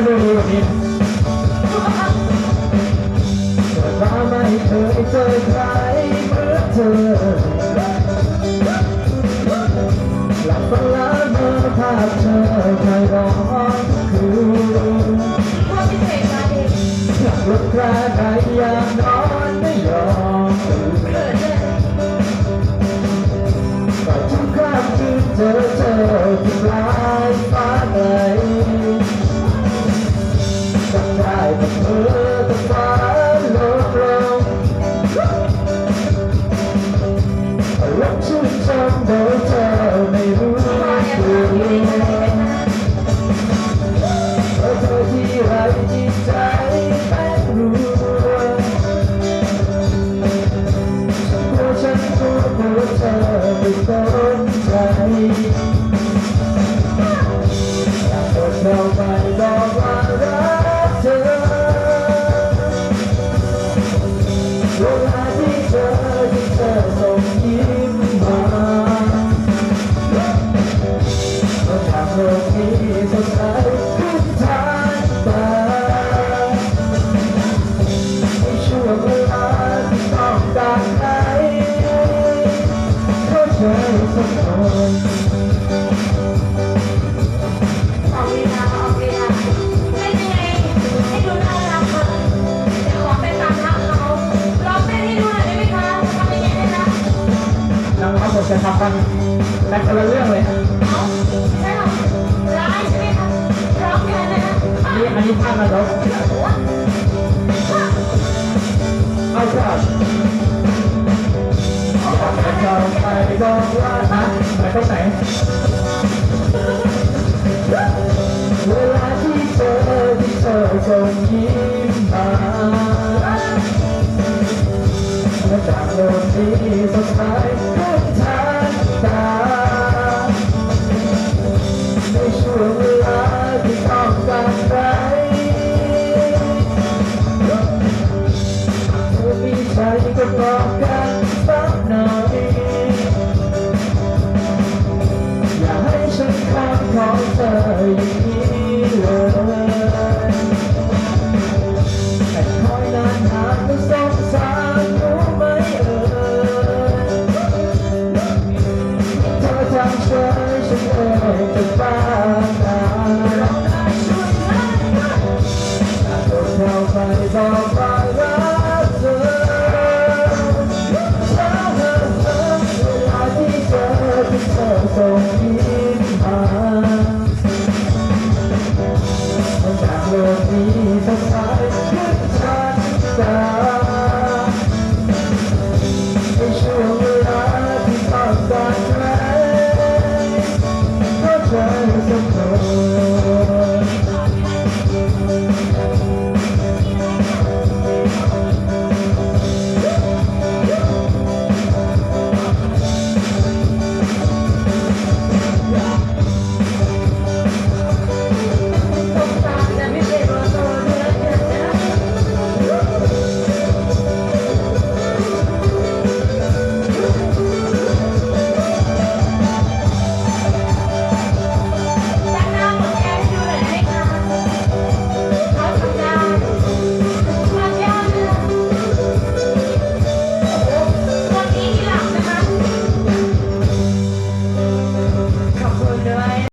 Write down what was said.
ก็ดูดีแบบนี้ว่าไม่เคยเจอใครเหมือนเธอหลับฝันแล้วเมื่อภาพเธอใครร้องคือหลับรถแครใครอยากนอน เราไปบอกว่ารักเธอเวลาที่เธอที่เธอส่งยิ้มมาก็ทำโลกนี้สดใสขึ้นทางตาในช่วเวลาที่ต้องการใครเข้าใจสักหน่ แต่คนละเรื่องเลยเอาใช่หรอร้ายใช่ไหมคะร้องแทนเลยนะอันนี้อันนี้ภาพนรกเอาจ้ะเราไปบอกว่านะไปตรงไหนเวลาที่เธอที่เธอส่งยิ้ม อมีใจก็บอกกันสักหน่อยอย่าให้ฉันคอยของเธออย่างนี้เลยแต่คอยนานนานก็สงสารรู้ไหมเอ่ยเธอทำเฉยฉันเองจะบ้า 你在上